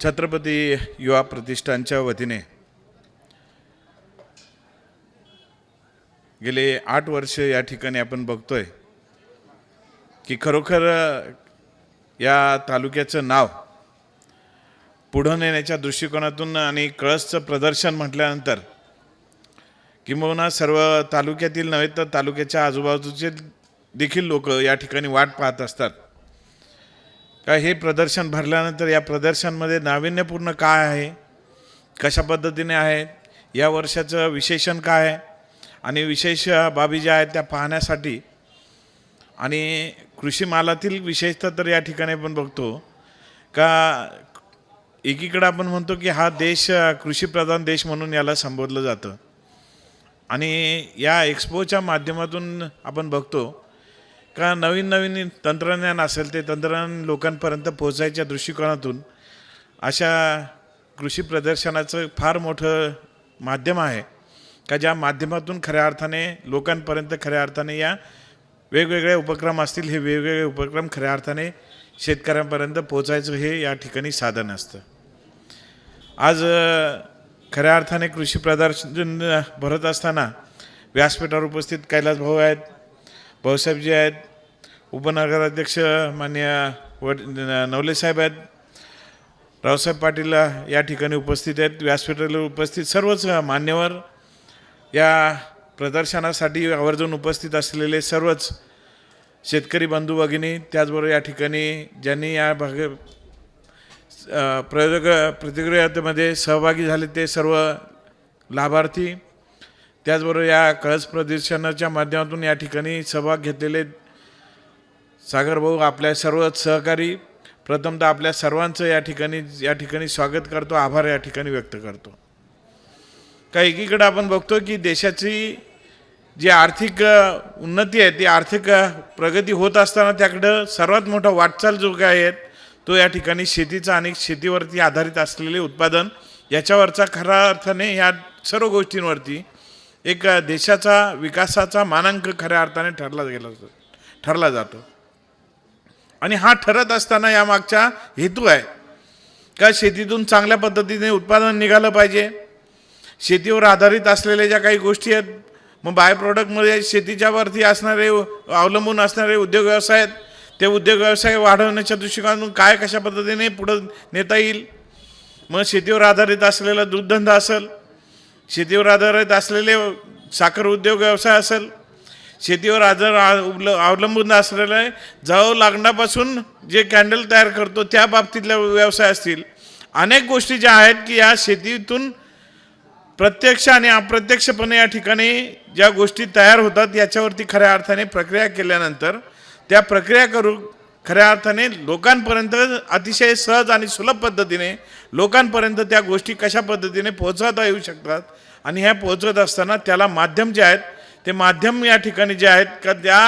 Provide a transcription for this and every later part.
छत्रपती युवा प्रतिष्ठानच्या वतीने गेले आठ वर्ष या ठिकाणी आपण बघतोय की खरोखर या तालुक्याचं नाव पुढं नेण्याच्या दृष्टिकोनातून आणि कळसचं प्रदर्शन म्हटल्यानंतर किंबहुना सर्व तालुक्यातील नव्हे तर तालुक्याच्या आजूबाजूचे देखील लोक या ठिकाणी वाट पाहत असतात. का हे प्रदर्शन भरल्यानंतर या प्रदर्शनमध्ये नाविन्यपूर्ण काय आहे? कशा पद्धतीने आहे? या वर्षाचं विशेषण काय आहे? आणि विशेष बाबी ज्या आहेत त्या पाहण्यासाठी आणि कृषी मालातील विशेषतः तर या ठिकाणी आपण बघतो. का एकीकडं आपण म्हणतो की हा देश कृषीप्रधान देश म्हणून याला संबोधलं जातं. आणि या एक्सपोच्या माध्यमातून आपण बघतो का नवीन नवीन तंत्रज्ञान असेल ते तंत्रज्ञान लोकांपर्यंत पोहोचायच्या दृष्टिकोनातून अशा कृषी प्रदर्शनाचं फार मोठं माध्यम आहे. का ज्या माध्यमातून खऱ्या अर्थाने लोकांपर्यंत खऱ्या अर्थाने या वेगवेगळे उपक्रम असतील हे वेगवेगळे उपक्रम खऱ्या अर्थाने शेतकऱ्यांपर्यंत पोचायचं हे या ठिकाणी साधन असतं. आज खऱ्या अर्थाने कृषी प्रदर्शन भरत असताना व्यासपीठावर उपस्थित कैलास भाऊ आहेत भाऊसाहेबजी आहेत उपनगराध्यक्ष मान्य वड नवले साहेब आहेत. रावसाहेब पाटील या ठिकाणी उपस्थित आहेत. व्यासपीठाला उपस्थित सर्वच मान्यवर या प्रदर्शनासाठी आवर्जून उपस्थित असलेले सर्वच शेतकरी बंधू भगिनी त्याचबरोबर या ठिकाणी ज्यांनी या भाग प्रयोग प्रतिक्रियामध्ये सहभागी झाले ते सर्व लाभार्थी त्याचबरोबर या कळस प्रदर्शनाच्या माध्यमातून या ठिकाणी सहभाग घेतलेले सागर भाऊ आपल्या सर्व सहकारी प्रथमतः आपल्या सर्वांचं या ठिकाणी या ठिकाणी स्वागत करतो आभार या ठिकाणी व्यक्त करतो. का एकीकडे आपण बघतो की देशाची जी आर्थिक उन्नती आहे ती आर्थिक प्रगती होत असताना त्याकडं सर्वात मोठा वाटचाल जो काय आहे तो या ठिकाणी शेतीचा आणि शेतीवरती आधारित असलेले उत्पादन याच्यावरचा खऱ्या अर्थाने ह्या सर्व गोष्टींवरती एक देशाचा विकासाचा मानांक खऱ्या अर्थाने ठरला गेला ठरला जातो. आणि हा ठरत असताना यामागचा हेतू आहे. का शेतीतून चांगल्या पद्धतीने उत्पादन निघालं पाहिजे? शेतीवर आधारित असलेल्या ज्या काही गोष्टी आहेत मग बाय प्रॉडक्टमध्ये शेतीच्या वरती असणारे अवलंबून असणारे उद्योग व्यवसाय आहेत ते उद्योग व्यवसाय वाढवण्याच्या दृष्टिकोनातून काय कशा पद्धतीने पुढं नेता येईल? मग शेतीवर आधारित असलेला दूधधंदा असेल शेतीवर आधारित असलेले साखर उद्योग व्यवसाय असेल शेतीवर आधार अवलंबून असलेलं आहे असलेले जाऊ लागण्यापासून जे कॅन्डल तयार करतो त्या बाबतीतल्या व्यवसाय असतील. अनेक गोष्टी ज्या आहेत की या शेतीतून प्रत्यक्ष आणि अप्रत्यक्षपणे या ठिकाणी ज्या गोष्टी तयार होतात याच्यावरती खऱ्या अर्थाने प्रक्रिया केल्यानंतर त्या प्रक्रिया करू खऱ्या अर्थाने लोकांपर्यंत अतिशय सहज आणि सुलभ पद्धतीने लोकांपर्यंत त्या गोष्टी कशा पद्धतीने पोहोचवता येऊ शकतात आणि ह्या पोहोचवत असताना त्याला माध्यम जे आहेत ते माध्यम या ठिकाणी जे आहेत का त्या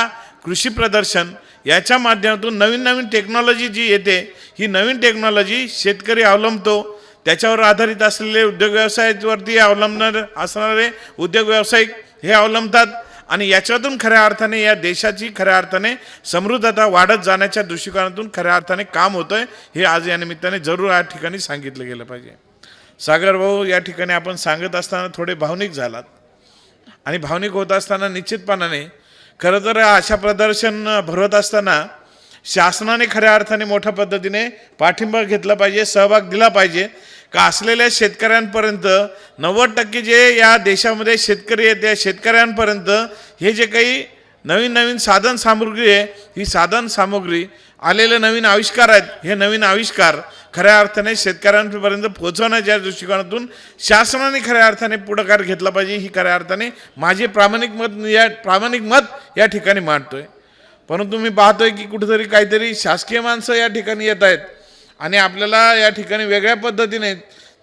कृषी प्रदर्शन याच्या माध्यमातून नवीन नवीन टेक्नॉलॉजी जी येते ही नवीन टेक्नॉलॉजी शेतकरी अवलंबतो. त्याच्यावर आधारित असलेले उद्योग व्यवसायावरती अवलंबणार असणारे उद्योग व्यावसायिक हे अवलंबतात आणि याच्यातून खऱ्या अर्थाने या देशाची खऱ्या अर्थाने समृद्धता वाढत जाण्याच्या दृष्टिकोनातून खऱ्या अर्थाने काम होतंय हे आज या निमित्ताने जरूर या ठिकाणी सांगितलं गेलं पाहिजे. सागर भाऊ या ठिकाणी आपण सांगत असताना थोडे भावनिक झालात. आणि भावनिक होत असताना निश्चितपणाने खरं तर अशा प्रदर्शन भरवत असताना शासनाने खऱ्या अर्थाने मोठ्या पद्धतीने पाठिंबा घेतला पाहिजे सहभाग दिला पाहिजे. का असलेल्या शेतकऱ्यांपर्यंत नव्वद टक्के जे या देशामध्ये शेतकरी आहेत त्या शेतकऱ्यांपर्यंत हे जे काही नवीन नवीन साधन सामुग्री आहे ही साधन सामुग्री आलेले नवीन आविष्कार आहेत हे नवीन आविष्कार खऱ्या अर्थाने शेतकऱ्यांपर्यंत पोहोचवण्याच्या दृष्टिकोनातून शासनाने खऱ्या अर्थाने पुढाकार घेतला पाहिजे ही खऱ्या अर्थाने माझे प्रामाणिक मत या प्रामाणिक मत या ठिकाणी मांडतोय. परंतु मी पाहतोय की कुठेतरी काहीतरी शासकीय माणसं या ठिकाणी येत आहेत आणि आपल्याला या ठिकाणी वेगळ्या पद्धतीने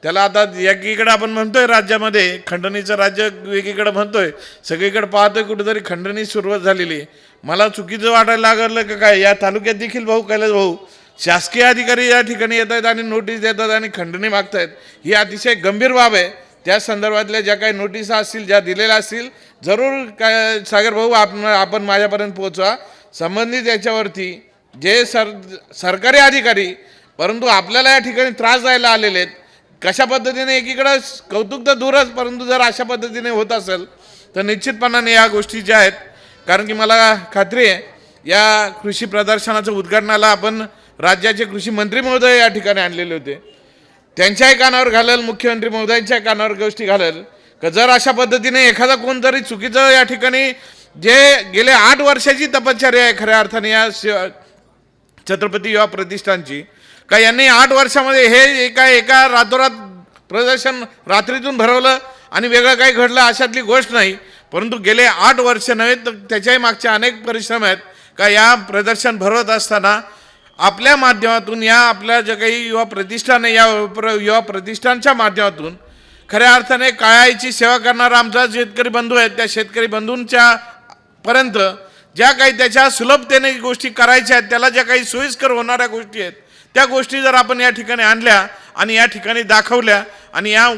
त्याला आता एकीकडे आपण म्हणतोय राज्यामध्ये खंडणीचं राज्य एकीकडे म्हणतोय सगळीकडे पाहतोय कुठेतरी खंडणी सुरुवात झालेली आहे. मला चुकीचं वाटायला लागलं का काय? या तालुक्यात देखील भाऊ कैलास भाऊ शासकीय अधिकारी या ठिकाणी येत आहेत आणि नोटीस देतात आणि खंडणी मागतायत. ही अतिशय गंभीर बाब आहे. त्या संदर्भातल्या ज्या काही नोटिसा असतील ज्या दिलेल्या असतील जरूर काय सागर भाऊ आपण आपण माझ्यापर्यंत पोहोचवा. संबंधित याच्यावरती जे सर सरकारी अधिकारी परंतु आपल्याला या ठिकाणी त्रास द्यायला आलेले आहेत. कशा पद्धतीने एकीकडं कौतुक तर दूरच परंतु जर अशा पद्धतीने होत असेल तर निश्चितपणाने या गोष्टी ज्या आहेत कारण की मला खात्री आहे या कृषी प्रदर्शनाचं उद्घाटनाला आपण राज्याचे कृषी मंत्री महोदय या ठिकाणी आणलेले होते. त्यांच्याही कानावर घालेल मुख्यमंत्री महोदयांच्या कानावर गोष्टी घालेल. का जर अशा पद्धतीने एखादा कोणतरी चुकीचं या ठिकाणी जे गेले आठ वर्षाची तपश्चर्या आहे खऱ्या अर्थाने या छत्रपती युवा प्रतिष्ठानची का यांनी आठ वर्षामध्ये हे एका एका रातोरात प्रदर्शन रात्रीतून भरवलं आणि वेगळं काही घडलं अशातली गोष्ट नाही. परंतु गेले आठ वर्ष नव्हे तर त्याच्याही मागचे अनेक परिश्रम आहेत. का या प्रदर्शन भरवत असताना आपल्या माध्यमातून या आपल्या ज्या काही युवा प्रतिष्ठान या प्र- युवा प्रतिष्ठानच्या माध्यमातून खऱ्या अर्थाने काळाची सेवा करणारा आमचा शेतकरी बंधू आहेत त्या शेतकरी बंधूंच्या पर्यंत ज्या काही त्याच्या सुलभतेने गोष्टी करायच्या आहेत त्याला ज्या काही सोयीस्कर होणाऱ्या गोष्टी आहेत त्या गोष्टी जर आपण या ठिकाणी आणल्या आणि या ठिकाणी दाखवल्या आणि या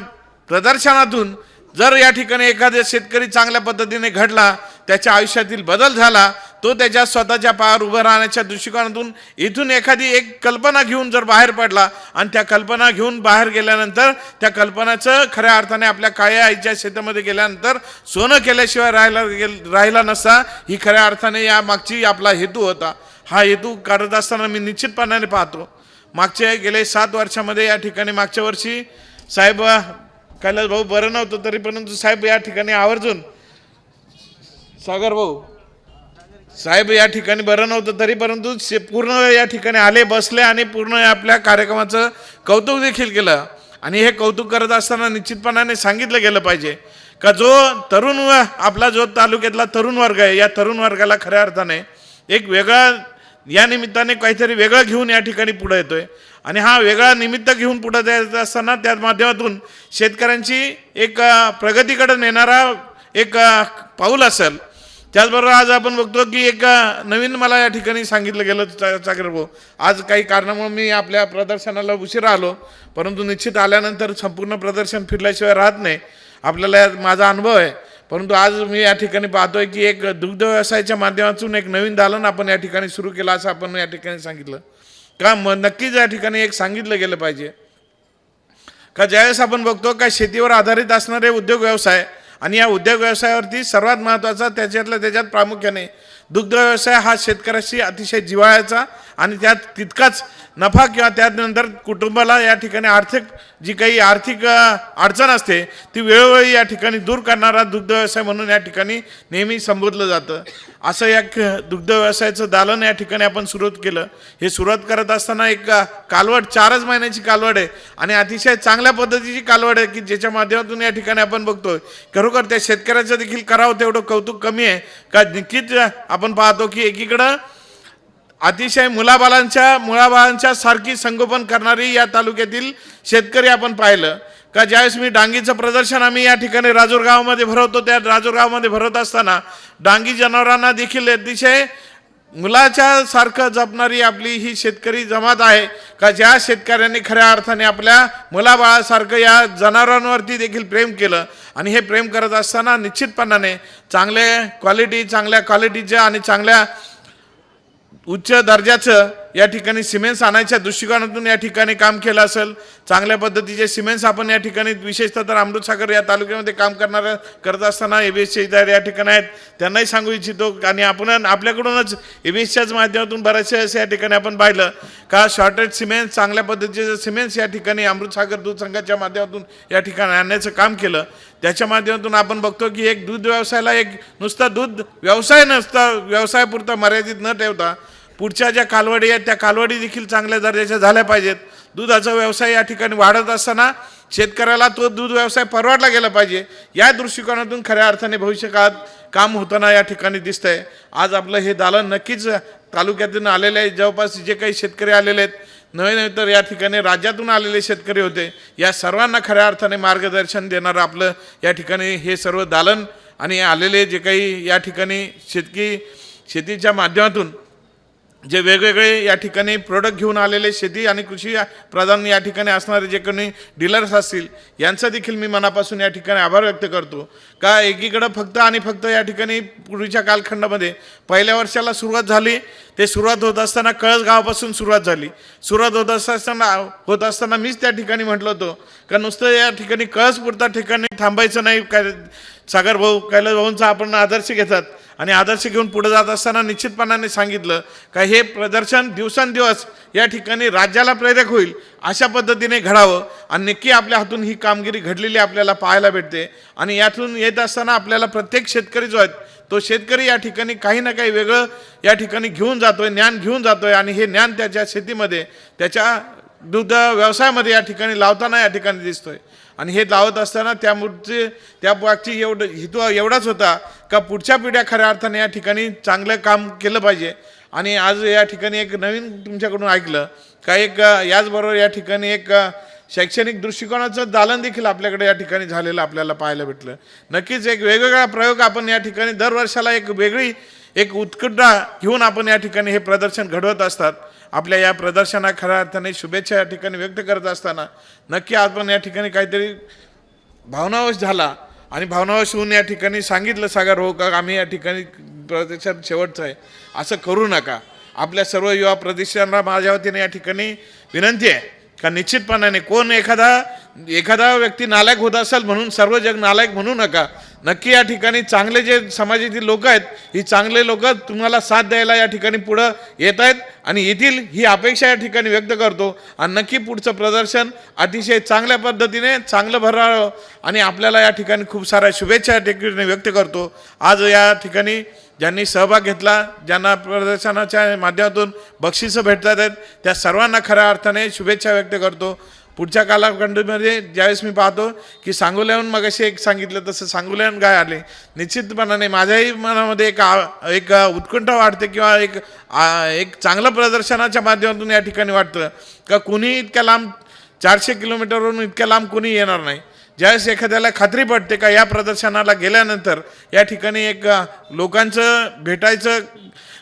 प्रदर्शनातून जर या ठिकाणी एखाद्या शेतकरी चांगल्या पद्धतीने घडला त्याच्या आयुष्यातील बदल झाला तो त्याच्या स्वतःच्या पायावर उभं राहण्याच्या दृष्टिकोनातून इथून एखादी एक कल्पना घेऊन जर बाहेर पडला आणि त्या कल्पना घेऊन बाहेर गेल्यानंतर त्या कल्पनाचं खऱ्या अर्थाने आपल्या काळ्या आईच्या शेतामध्ये गेल्यानंतर सोनं केल्याशिवाय राहिला गेल राहिला नसता ही खऱ्या अर्थाने या मागची आपला हेतू होता. हा हेतू करत असताना मी निश्चितपणाने पाहतो. मागचे गेले सात वर्षामध्ये या ठिकाणी मागच्या वर्षी साहेब कैलास भाऊ बरं नव्हतं तरी परंतु साहेब या ठिकाणी आवर्जून सागर भाऊ साहेब या ठिकाणी बरं नव्हतं तरी परंतु शे- पूर्ण या ठिकाणी आले बसले आणि पूर्ण आपल्या कार्यक्रमाचं कौतुक देखील केलं. आणि हे कौतुक करत असताना निश्चितपणाने सांगितलं गेलं पाहिजे का जो तरुण आपला जो तालुक्यातला तरुण वर्ग आहे या तरुण वर्गाला खऱ्या अर्थाने एक वेगळा या निमित्ताने काहीतरी वेगळं घेऊन या ठिकाणी पुढं येतोय. आणि हा वेगळा निमित्त घेऊन पुढं येत असताना त्या माध्यमातून शेतकऱ्यांची एक प्रगतीकडं प्रगतीकडे नेणारा एक पाऊल असेल. त्याचबरोबर आज आपण बघतो की एक नवीन मला या ठिकाणी सांगितलं गेलं चा- चाकर भाऊ आज काही कारणामुळे मी आपल्या प्रदर्शनाला उशिरा आलो परंतु निश्चित आल्यानंतर संपूर्ण प्रदर्शन फिरल्याशिवाय राहत नाही. आपल्याला माझा अनुभव आहे. परंतु आज मी या ठिकाणी पाहतोय की एक दुग्ध व्यवसायाच्या माध्यमातून एक नवीन दालन आपण या ठिकाणी सुरू केलं असं आपण या ठिकाणी सांगितलं. का म नक्कीच या ठिकाणी एक सांगितलं गेलं पाहिजे. का ज्यावेळेस आपण बघतो का शेतीवर आधारित असणारे उद्योग व्यवसाय आणि या उद्योग व्यवसायावरती सर्वात महत्त्वाचा त्याच्यातल्या त्याच्यात प्रामुख्याने दुग्ध व्यवसाय हा शेतकऱ्याशी अतिशय जिवाळ्याचा आणि त्यात तितकाच नफा किंवा त्यानंतर कुटुंबाला या ठिकाणी आर्थिक जी काही आर्थिक अडचण असते ती वेळोवेळी या ठिकाणी दूर करणारा दुग्ध व्यवसाय म्हणून या ठिकाणी नेहमी संबोधलं जातं. असं या दुग्ध व्यवसायाचं दालन या ठिकाणी आपण सुरुवात केलं. हे सुरुवात करत असताना एक कालवड चारच महिन्याची कालवड आहे आणि अतिशय चांगल्या पद्धतीची कालवड आहे की ज्याच्या माध्यमातून या ठिकाणी आपण बघतो. खरोखर त्या शेतकऱ्याचं देखील करावं तेवढं कौतुक कमी आहे. का नक्कीच आपण पाहतो की एकीकडं अतिशय मुलाबालांच्या मुलाबालांच्या सारखी संगोपन करणारी या तालुक्यातील शेतकरी आपण पाहिलं. का ज्यावेळेस मी डांगीचं प्रदर्शन आम्ही या ठिकाणी राजूर गावामध्ये भरवतो त्या राजूर गावामध्ये भरवत असताना डांगी जनावरांना देखील अतिशय मुलाच्या सारखं जपणारी आपली ही शेतकरी जमात आहे. का ज्या शेतकऱ्यांनी खऱ्या अर्थाने आपल्या मुलाबाळासारखं या जनावरांवरती देखील प्रेम केलं आणि हे प्रेम करत असताना निश्चितपणाने चांगले क्वालिटी चांगल्या क्वालिटीच्या आणि चांगल्या उच्च दर्जाचं या ठिकाणी सिमेंट्स आणायच्या दृष्टिकोनातून या ठिकाणी काम केलं असेल. चांगल्या पद्धतीचे सिमेंट्स आपण या ठिकाणी विशेषतः तर अमृतसागर या तालुक्यामध्ये काम करणाऱ्या करत असताना एबीएसचे इतर या ठिकाणी आहेत. त्यांनाही सांगू इच्छितो आणि आपण आपल्याकडूनच ए एबीएसच्याच माध्यमातून बरेचसे असे या ठिकाणी आपण पाहिलं. का शॉर्टेज सिमेंट्स चांगल्या पद्धतीचे सिमेंट्स या ठिकाणी अमृतसागर दूध संघाच्या माध्यमातून या ठिकाणी आणण्याचं काम केलं. त्याच्या माध्यमातून आपण बघतो की एक दूध व्यवसायाला एक नुसता दूध व्यवसाय नसता व्यवसायापुरता मर्यादित न ठेवता पुढच्या ज्या कालवडी आहेत त्या कालवडी देखील चांगल्या दर्जाच्या झाल्या पाहिजेत. दुधाचा व्यवसाय या ठिकाणी वाढत असताना शेतकऱ्याला तो दूध व्यवसाय परवडला गेला पाहिजे. या दृष्टिकोनातून खऱ्या अर्थाने भविष्यकाळात काम होताना या ठिकाणी दिसतंय. आज आपलं हे दालन नक्कीच तालुक्यातून आलेले आहे जवळपास जे काही शेतकरी आलेले आहेत नव्हे नव्हे तर या ठिकाणी राज्यातून आलेले शेतकरी होते. या सर्वांना खऱ्या अर्थाने मार्गदर्शन देणारं आपलं या ठिकाणी हे सर्व दालन आणि आलेले जे काही या ठिकाणी शेतकी शेतीच्या माध्यमातून जे वेगवेगळे या ठिकाणी प्रोडक्ट घेऊन आलेले शेती आणि कृषी प्रधान या ठिकाणी असणारे जे कोणी डीलर्स असतील यांचा देखील मी मनापासून या ठिकाणी आभार व्यक्त करतो. का एकीकडं फक्त आणि फक्त या ठिकाणी पूर्वीच्या कालखंडामध्ये पहिल्या वर्षाला सुरुवात झाली ते सुरुवात होत असताना कळस गावापासून सुरुवात झाली. सुरुवात होत असताना होत असताना मीच त्या ठिकाणी म्हटलं होतं का नुसतं या ठिकाणी कळस पुरता ठिकाणी थांबायचं नाही काय सागर भाऊ कैलास भाऊंचा आपण आदर्श घेतात आणि आदर्श घेऊन पुढे जात असताना निश्चितपणाने सांगितलं का हे प्रदर्शन दिवसांदिवस या ठिकाणी राज्याला प्रेरक होईल अशा पद्धतीने घडावं. आणि नक्की आपल्या हातून ही कामगिरी घडलेली आपल्याला पाहायला भेटते. आणि यातून येत असताना आपल्याला प्रत्येक शेतकरी जो आहे तो शेतकरी या ठिकाणी काही ना काही वेगळं या ठिकाणी घेऊन जातोय ज्ञान घेऊन जातोय आणि हे ज्ञान त्याच्या शेतीमध्ये त्याच्या दुग्ध व्यवसायामध्ये या ठिकाणी लावताना या ठिकाणी दिसतोय. आणि हे लावत असताना त्यामुळे त्या मागची एवढं हेतू एवढाच होता का पुढच्या पिढ्या खऱ्या अर्थाने या ठिकाणी चांगलं काम केलं पाहिजे. आणि आज या ठिकाणी एक नवीन तुमच्याकडून ऐकलं का एक याचबरोबर या ठिकाणी एक शैक्षणिक दृष्टिकोनाचं दालन देखील आपल्याकडे या ठिकाणी झालेलं आपल्याला पाहायला भेटलं. नक्कीच एक वेगवेगळा प्रयोग आपण या ठिकाणी दरवर्षाला एक वेगळी एक उत्कंठा घेऊन आपण या ठिकाणी हे प्रदर्शन घडवत असतात. आपल्या या प्रदर्शना खऱ्या अर्थाने शुभेच्छा या ठिकाणी व्यक्त करत असताना नक्की आपण या ठिकाणी काहीतरी भावनावश झाला. आणि भावनावश होऊन या ठिकाणी सांगितलं सागर हो का आम्ही या ठिकाणी प्रदर्शन शेवटचं आहे. असं करू नका. आपल्या सर्व युवा प्रतिष्ठानला माझ्या वतीने या ठिकाणी विनंती आहे का निश्चितपणाने कोण एखादा एखादा व्यक्ती नालायक होत असेल म्हणून सर्व जग नालायक म्हणू नका. नक्की या ठिकाणी चांगले जे समाजातील लोक आहेत ही चांगले लोक तुम्हाला साथ द्यायला या ठिकाणी पुढं येत आहेत आणि येथील ही अपेक्षा या ठिकाणी व्यक्त करतो. आणि नक्की पुढचं प्रदर्शन अतिशय चांगल्या पद्धतीने चांगलं भरावं आणि आपल्याला या ठिकाणी खूप साऱ्या शुभेच्छा या ठिकाणी व्यक्त करतो. आज या ठिकाणी ज्यांनी सहभाग घेतला ज्यांना प्रदर्शनाच्या माध्यमातून बक्षिसं भेटतात आहेत त्या सर्वांना खऱ्या अर्थाने शुभेच्छा व्यक्त करतो. पुढच्या कालखंडामध्ये ज्यावेळेस मी पाहतो की सांगोल्याहून मग असे एक सांगितलं तसं सांगोल्याहून काय आले? निश्चितपणाने माझ्याही मनामध्ये एक आ- एक उत्कंठा वाढते किंवा एक आ- एक चांगलं प्रदर्शनाच्या माध्यमातून या ठिकाणी वाटतं. का कुणी इतक्या लांब चारशे किलोमीटरवरून इतक्या लांब कुणी येणार नाही. ज्यावेळेस एखाद्याला खात्री पडते का या प्रदर्शनाला गेल्यानंतर या ठिकाणी एक लोकांचं भेटायचं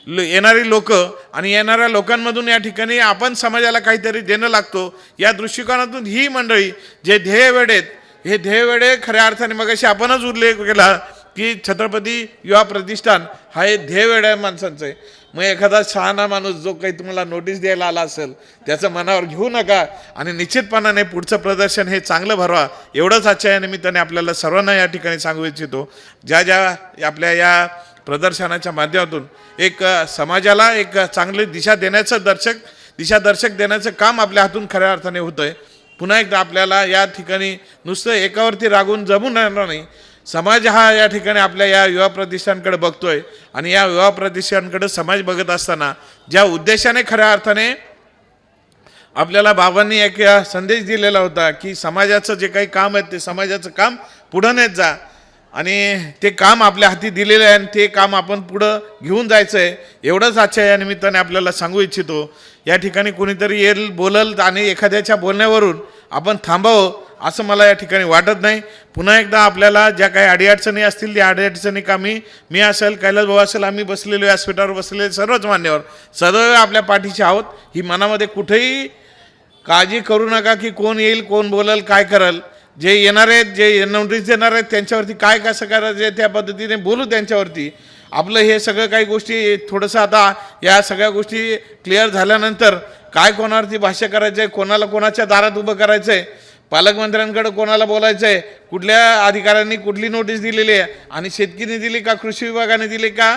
येणारी लोक आणि येणाऱ्या लोकांमधून या ठिकाणी आपण समाजाला काहीतरी देणं लागतो या दृष्टिकोनातून ही मंडळी जे ध्येय वेडेत हे ध्येय वेडे खऱ्या अर्थाने मग आपणच उल्लेख केला की छत्रपती युवा प्रतिष्ठान हा हे ध्येय वेड्या माणसांचं आहे. मग एखादा शहाणा माणूस जो काही तुम्हाला नोटीस द्यायला आला असेल त्याचं मनावर घेऊ नका आणि निश्चितपणाने पुढचं प्रदर्शन हे चांगलं भरवा एवढंच आजच्या या निमित्ताने आपल्याला सर्वांना या ठिकाणी सांगू इच्छितो. ज्या ज्या आपल्या या प्रदर्शनाच्या माध्यमातून एक समाजाला एक चांगली दिशा देण्याचं दर्शक दिशादर्शक देण्याचं काम आपल्या हातून खऱ्या अर्थाने होतं आहे पुन्हा एकदा आपल्याला या ठिकाणी नुसतं एकावरती रागून जमून राहणार नाही. समाज हा या ठिकाणी आपल्या या युवा प्रतिष्ठानकडे बघतोय आणि या युवा प्रतिष्ठानकडे समाज बघत असताना ज्या उद्देशाने खऱ्या अर्थाने आपल्याला बाबांनी एक संदेश दिलेला होता की समाजाचं जे काही काम आहे ते समाजाचं काम पुढं नेत जा. आणि ते काम आपल्या हाती दिलेलं आहे आणि ते काम आपण पुढं घेऊन जायचं आहे एवढंच आजच्या या निमित्ताने आपल्याला सांगू इच्छितो. या ठिकाणी कोणीतरी येईल बोलल आणि एखाद्याच्या बोलण्यावरून आपण थांबावं असं मला या ठिकाणी वाटत नाही. पुन्हा एकदा आपल्याला ज्या काही अडीअडचणी असतील त्या अडीअडचणी का मी मी असेल कैलास भाऊ असेल आम्ही बसलेलो व्यासपीठावर बसलेले सर्वच मान्यवर. सदैव आपल्या पाठीशी आहोत. ही मनामध्ये कुठेही काळजी करू नका की कोण येईल कोण बोलल काय करल. जे येणार आहेत जे नोटीस देणार आहेत त्यांच्यावरती काय कसं करायचं आहे त्या पद्धतीने बोलू त्यांच्यावरती. आपलं हे सगळं काही गोष्टी थोडंसं आता या सगळ्या गोष्टी क्लिअर झाल्यानंतर काय कोणावरती भाष्य करायचं आहे कोणाला कोणाच्या दारात उभं करायचं आहे पालकमंत्र्यांकडे कोणाला बोलायचं आहे कुठल्या अधिकाऱ्यांनी कुठली नोटीस दिलेली आहे आणि शेतकीने दिली का कृषी विभागाने दिली का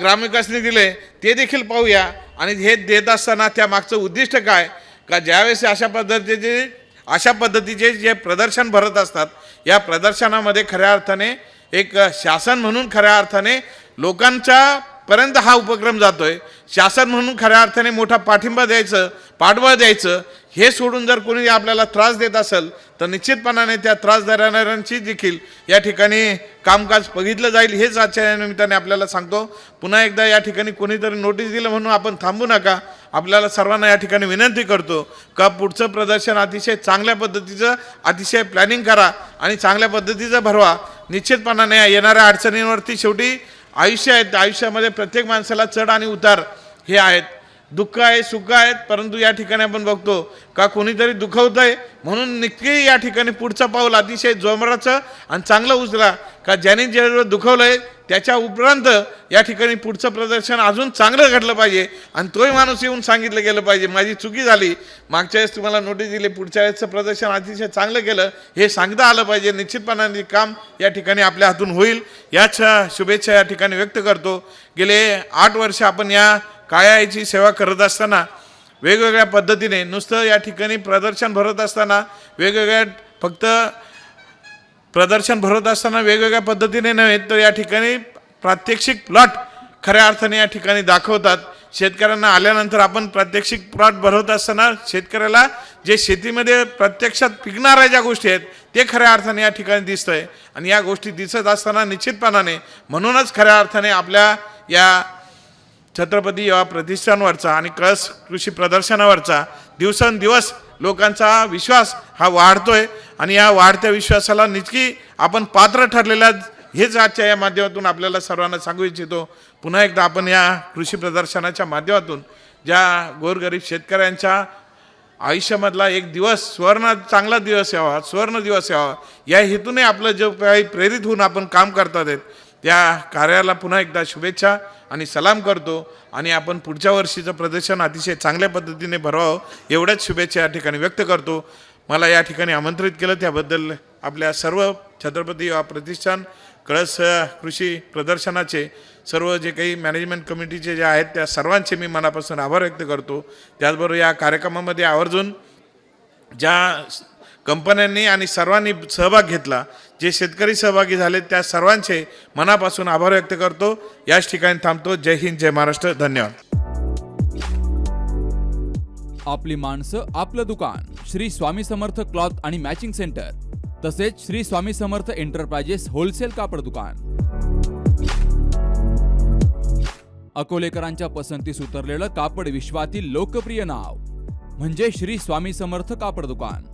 ग्रामविकासने दिले ते देखील पाहूया. आणि हे देत असताना त्या मागचं उद्दिष्ट काय? का ज्यावेळेस अशा पद्धतीचे अशा पद्धतीचे जे प्रदर्शन भरत असतात या प्रदर्शनामध्ये खऱ्या अर्थाने एक शासन म्हणून खऱ्या अर्थाने लोकांच्या पर्यंत हा उपक्रम जातो आहे शासन म्हणून खऱ्या अर्थाने मोठा पाठिंबा द्यायचं पाठबळ द्यायचं हे सोडून जर कोणी आपल्याला त्रास देत असेल तर निश्चितपणाने त्या त्रास देणाऱ्यांची देखील या ठिकाणी कामकाज बघितलं जाईल हेच आजच्या या निमित्ताने आपल्याला सांगतो. पुन्हा एकदा या ठिकाणी कोणीतरी नोटीस दिलं म्हणून आपण थांबू नका. आपल्याला सर्वांना या ठिकाणी विनंती करतो का पुढचं प्रदर्शन अतिशय चांगल्या पद्धतीचं अतिशय प्लॅनिंग करा आणि चांगल्या पद्धतीचं भरवा. निश्चितपणाने येणाऱ्या अडचणींवरती शेवटी आयुष्य आहे आयुष्यामध्ये प्रत्येक माणसाला चढ आणि उतार हे आहेत. दुःख आहे सुख आहेत परंतु या ठिकाणी आपण बघतो का कोणीतरी दुखवत आहे म्हणून नक्की या ठिकाणी पुढचं पाऊल अतिशय जोमराचं आणि चांगलं उचला. का ज्याने दुखवलं आहे त्याच्या उपरांत या ठिकाणी पुढचं प्रदर्शन अजून चांगलं घडलं पाहिजे. आणि तोही माणूस येऊन सांगितलं गेलं पाहिजे माझी चुकी झाली. मागच्या वेळेस तुम्हाला नोटीस दिली पुढच्या वेळेसचं प्रदर्शन अतिशय चांगलं केलं. हे सांगता आलं पाहिजे निश्चितपणाने काम या ठिकाणी आपल्या हातून होईल. याच शुभेच्छा या ठिकाणी व्यक्त करतो. गेले आठ वर्ष आपण या कायाची सेवा करत असताना वेगवेगळ्या पद्धतीने नुसतं या ठिकाणी प्रदर्शन भरत असताना वेगवेगळ्या फक्त प्रदर्शन भरत असताना वेगवेगळ्या पद्धतीने नव्हे तर या ठिकाणी प्रात्यक्षिक प्लॉट खऱ्या अर्थाने या ठिकाणी दाखवतात. शेतकऱ्यांना आल्यानंतर आपण प्रात्यक्षिक प्लॉट भरवत असताना शेतकऱ्याला जे शेतीमध्ये प्रत्यक्षात पिकणाऱ्या ज्या गोष्टी आहेत ते खऱ्या अर्थाने या ठिकाणी दिसतंय. आणि या गोष्टी दिसत असताना निश्चितपणाने म्हणूनच खऱ्या अर्थाने आपल्या या छत्रपती या प्रतिष्ठानवरचा आणि कळस कृषी प्रदर्शनावरचा दिवसेंदिवस लोकांचा विश्वास हा वाढतोय. आणि या वाढत्या विश्वासाला निचकी आपण पात्र ठरलेल्या हेच आजच्या या माध्यमातून आपल्याला सर्वांना सांगू इच्छितो. पुन्हा एकदा आपण या कृषी प्रदर्शनाच्या माध्यमातून ज्या गोरगरीब शेतकऱ्यांच्या आयुष्यामधला एक दिवस स्वर्ण चांगला दिवस यावा स्वर्ण दिवस यावा या हेतूने आपलं जो काही प्रेरित होऊन आपण काम करतात आहेत त्या कार्याला पुन्हा एकदा शुभेच्छा आणि सलाम करतो आणि आपण पुढच्या वर्षीचं प्रदर्शन अतिशय चांगल्या पद्धतीने भरवावं एवढ्याच शुभेच्छा या ठिकाणी व्यक्त करतो. मला या ठिकाणी आमंत्रित केलं त्याबद्दल आपल्या सर्व छत्रपती युवा प्रतिष्ठान कळस कृषी प्रदर्शनाचे सर्व जे काही मॅनेजमेंट कमिटीचे जे आहेत त्या सर्वांचे मी मनापासून आभार व्यक्त करतो. त्याचबरोबर या कार्यक्रमामध्ये आवर्जून ज्या कंपन्यांनी आणि सर्वांनी सहभाग घेतला. जे शेतकरी सहभागी झाले त्या सर्वांचे मनापासून आभार व्यक्त करतो. याच ठिकाणी थांबतो. जय हिंद जय महाराष्ट्र. धन्यवाद. आपली माणसं आपलं दुकान. श्री स्वामी समर्थ क्लॉथ आणि मॅचिंग सेंटर. तसेच श्री स्वामी समर्थ एंटरप्राइजेस होलसेल कापड दुकान. अकोलेकरांच्या पसंतीस उतरलेलं कापड विश्वातील लोकप्रिय नाव. म्हणजे श्री स्वामी समर्थ कापड दुकान.